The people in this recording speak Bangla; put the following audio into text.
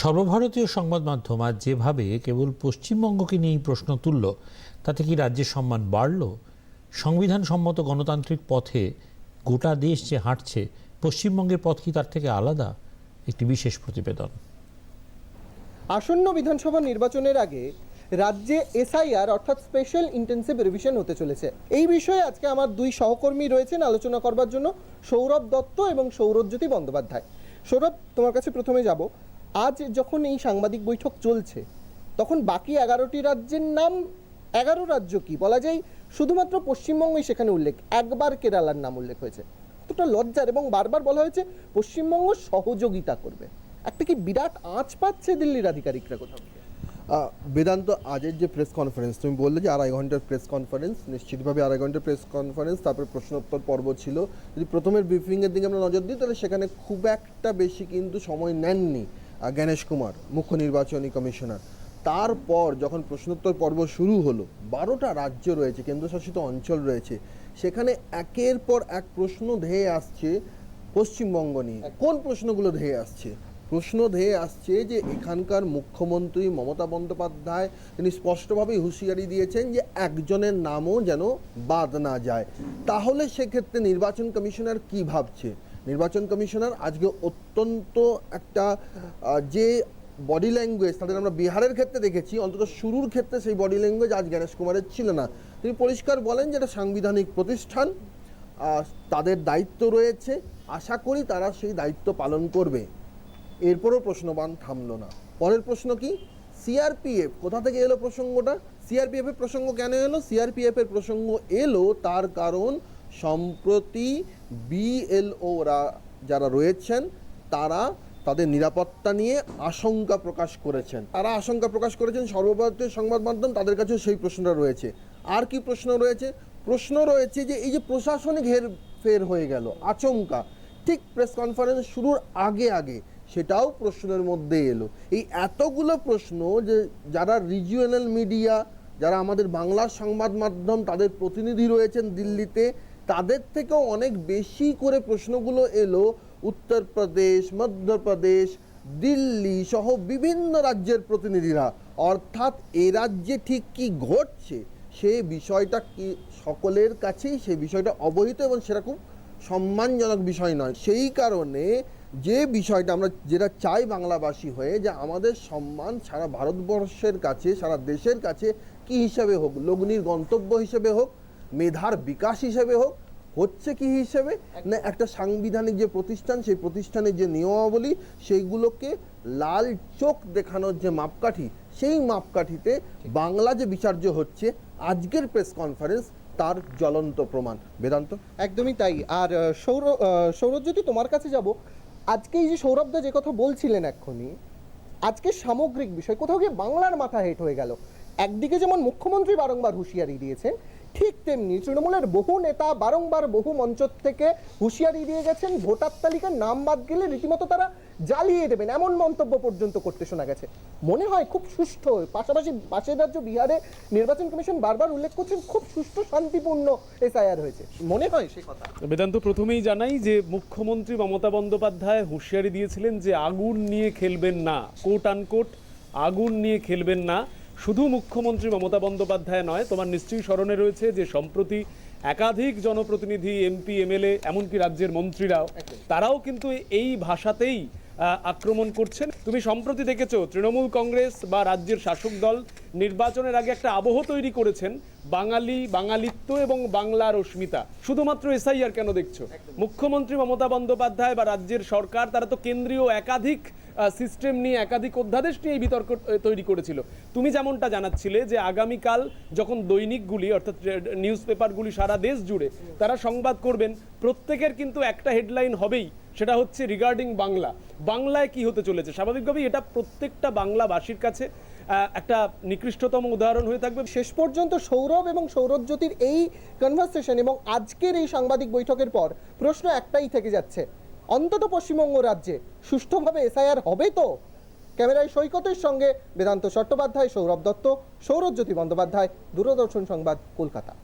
সর্বভারতীয় সংবাদ মাধ্যম আজ যেভাবে কেবল পশ্চিমবঙ্গকে নিয়েই প্রশ্ন তুলল, তাতে কি রাজ্যের সম্মান বাড়ল? সংবিধান সম্মত গণতান্ত্রিক পথে গোটা দেশ যে হাঁটছে, পশ্চিমবঙ্গের পথ কি তার থেকে আলাদা? একটি বিশেষ প্রতিবেদন। আসন্ন বিধানসভা নির্বাচনের আগে রাজ্যে এসআইআর অর্থাৎ স্পেশাল ইন্টেন্সিভ রিভিশন হতে চলেছে। এই বিষয়ে আজকে আমার দুই সহকর্মী রয়েছেন আলোচনা করবার জন্য, সৌরভ দত্ত এবং সৌরজ্যোতি বন্দ্যোপাধ্যায়। সৌরভ, তোমার কাছে প্রথমে যাব। আজ যখন এই সাংবাদিক বৈঠক চলছে, তখন বাকি এগারোটি রাজ্যের নাম, এগারো রাজ্য কি? বলা যায় শুধুমাত্র পশ্চিমবঙ্গই সেখানে উল্লেখ। একবার কেরালার নাম উল্লেখ হয়েছে। কতটা লজ্জার এবং বারবার বলা হয়েছে পশ্চিমবঙ্গ সহযোগিতা করবে। একটা কি বিরাট আঁচ পাচ্ছে দিল্লির আধিকারিকরা কোথাও? বেদান্ত, আজের যে প্রেস কনফারেন্স তুমি বললে যে আড়াই ঘণ্টার প্রেস কনফারেন্স নিশ্চিতভাবে আড়াই ঘণ্টার প্রেস কনফারেন্স তারপরে প্রশ্নোত্তর পর্ব ছিল। যদি প্রথমের ব্রিফিংয়ের দিকে আমরা নজর দিই, তাহলে সেখানে খুব একটা বেশি কিন্তু সময় নেননি। জ্ঞানেশ কুমার, মুখ্য নির্বাচনী কমিশনার। তারপর যখন প্রশ্নোত্তর পর্ব শুরু হলো, বারোটা রাজ্য রয়েছে, কেন্দ্রশাসিত অঞ্চল রয়েছে, সেখানে একের পর এক প্রশ্ন ধেয়ে আসছে পশ্চিমবঙ্গ নিয়ে। কোন প্রশ্নগুলো ধেয়ে আসছে? প্রশ্ন ধেয়ে আসছে যে এখানকার মুখ্যমন্ত্রী মমতা বন্দ্যোপাধ্যায়, তিনি স্পষ্টভাবেই হুঁশিয়ারি দিয়েছেন যে একজনের নামও যেন বাদ না যায়। তাহলে সেক্ষেত্রে নির্বাচন কমিশনার কি ভাবছে? নির্বাচন কমিশনার আজকে অত্যন্ত একটা যে বডি ল্যাঙ্গুয়েজ তাদের আমরা বিহারের ক্ষেত্রে দেখেছি, অন্তত শুরুর ক্ষেত্রে সেই বডি ল্যাঙ্গুয়েজ আজ জ্ঞানেশ কুমারের ছিল না। তিনি পরিষ্কার বলেন যে এটা সাংবিধানিক প্রতিষ্ঠান তাদের দায়িত্ব রয়েছে। আশা করি তারা সেই দায়িত্ব পালন করবে। এরপরও প্রশ্নবান থামল না। পরের প্রশ্ন কি? সিআরপিএফ কোথা থেকে এলো প্রসঙ্গটা? সিআরপিএফ এর প্রসঙ্গ কেন এলো? সিআরপিএফ এর প্রসঙ্গ এলো তার কারণ সম্প্রতি বিএলওরা যারা রয়েছেন, তারা তাদের নিরাপত্তা নিয়ে আশঙ্কা প্রকাশ করেছেন। তারা আশঙ্কা প্রকাশ করেছেন, সর্বভারতীয় সংবাদ মাধ্যম তাদের কাছেও সেই প্রশ্নটা রয়েছে। আর কি প্রশ্ন রয়েছে? প্রশ্ন রয়েছে যে, এই যে প্রশাসনিক হেরফের হয়ে গেল, আচমকা, ঠিক প্রেস কনফারেন্স শুরুর আগে আগে সেটাও প্রশ্নের মধ্যে এলো। এই এতগুলো প্রশ্ন যে, যারা রিজিওনাল মিডিয়া যারা আমাদের বাংলার সংবাদ মাধ্যম তাদের প্রতিনিধি রয়েছেন দিল্লিতে তাদের থেকেও অনেক বেশি করে প্রশ্নগুলো এলো উত্তরপ্রদেশ, মধ্যপ্রদেশ, দিল্লি সহ বিভিন্ন রাজ্যের প্রতিনিধিরা। অর্থাৎ এ রাজ্যে ঠিক কি ঘটছে? সে বিষয়টা কি সকলের কাছেই সেই বিষয়টা অবহিত এবং খুব সম্মানজনক বিষয় নয়। সেই কারণে যে বিষয়টা আমরা, যেটা চাই বাংলাভাষী হয়ে যে আমাদের সম্মান সারা ভারতবর্ষের কাছে, সারা দেশের কাছে কি হিসাবে হোক, লগ্নির গন্তব্য হিসেবে হোক মেধার বিকাশ হিসেবে হোক হচ্ছে কি হিসেবে না একটা সাংবিধানিক যে প্রতিষ্ঠান সেই প্রতিষ্ঠানের যে নিয়মাবলী সেইগুলোকে লাল চোখ দেখানোর যে মাপকাঠি সেই মাপকাঠিতে বাংলা যে বিচার্য হচ্ছে আজকের প্রেস কনফারেন্স তার জ্বলন্ত প্রমাণ। বেদান্ত? একদমই তাই। আর সৌর সৌরজ্যোতি তোমার কাছে যাব। আজকে এই যে সৌরভদা যে কথা বলছিলেন এক্ষুনি আজকে সামগ্রিক বিষয় কোথাও গিয়ে বাংলার মাথা হেট হয়ে গেল। একদিকে যেমন মুখ্যমন্ত্রী বারংবার হুঁশিয়ারি দিয়েছেন, ঠিক তেমনি তৃণমূলের বহু নেতা বারংবার বহু মঞ্চ থেকে হুঁশিয়ারি দিয়ে গেছেন, ভোটার তালিকার নাম বাদ গেলে রীতিমতো তারা জ্বালিয়ে দেবেন, এমন মন্তব্য পর্যন্ত করতে শোনা গেছে। মনে হয় খুব সুষ্ঠু, পাশাপাশি পাশের রাজ্য বিহারে নির্বাচন কমিশন বারবার উল্লেখ করছেন, খুব সুষ্ঠু, শান্তিপূর্ণ এসআইআর হয়েছে। মনে হয় সে কথা। বেদান্ত, প্রথমেই জানাই যে মুখ্যমন্ত্রী মমতা বন্দ্যোপাধ্যায় হুঁশিয়ারি দিয়েছিলেন যে আগুন নিয়ে খেলবেন না কোট আনকোট আগুন নিয়ে খেলবেন না। শুধু মুখ্যমন্ত্রী মমতা বন্দ্যোপাধ্যায় নয় তোমার নিশ্চয়ই স্মরণে রয়েছে যে সম্প্রতি একাধিক জনপ্রতিনিধি এমপি এমএলএ এমনকি রাজ্যের মন্ত্রীরাও তারাও কিন্তু এই ভাষাতেই আক্রমণ করছেন। তুমি সম্প্রতি দেখেছ তৃণমূল কংগ্রেস বা রাজ্যের শাসক দল নির্বাচনের আগে একটা আবহ তৈরি করেছেন বাঙালি বাঙালিত্ব এবং বাংলার অস্মিতা শুধুমাত্র এসআইআর কেন দেখছ? মুখ্যমন্ত্রী মমতা বন্দ্যোপাধ্যায় বা রাজ্যের সরকার তারা তো কেন্দ্রীয় একাধিক সিস্টেম নিয়ে একাধিক অধ্যাদেশ নিয়ে এই বিতর্ক তৈরি করেছিল। তুমি যেমনটা জানাচ্ছিলে যে আগামীকাল যখন দৈনিকগুলি, অর্থাৎ নিউজ পেপারগুলি সারা দেশ জুড়ে, তারা সংবাদ করবেন, প্রত্যেকের কিন্তু একটা হেডলাইন হবেই, সেটা হচ্ছে রিগার্ডিং বাংলা। বাংলায় কি হতে চলেছে? স্বাভাবিকভাবেই এটা প্রত্যেকটা বাংলাবাসীর কাছে একটা নিকৃষ্টতম উদাহরণ হয়ে থাকবে। শেষ পর্যন্ত সৌরভ এবং সৌরজ্যোতির এই কনভারসেশন এবং আজকের এই সাংবাদিক বৈঠকের পর প্রশ্ন একটাই থেকে যাচ্ছে। অন্তত পশ্চিমবঙ্গ রাজ্যে সুষ্ঠুভাবে এসআইআর হবে তো? ক্যামেরায় সৈকতের সঙ্গে বেদান্ত চট্টোপাধ্যায়, সৌরভ দত্ত, সৌরজ্যোতি বন্দ্যোপাধ্যায়, দূরদর্শন সংবাদ কলকাতা।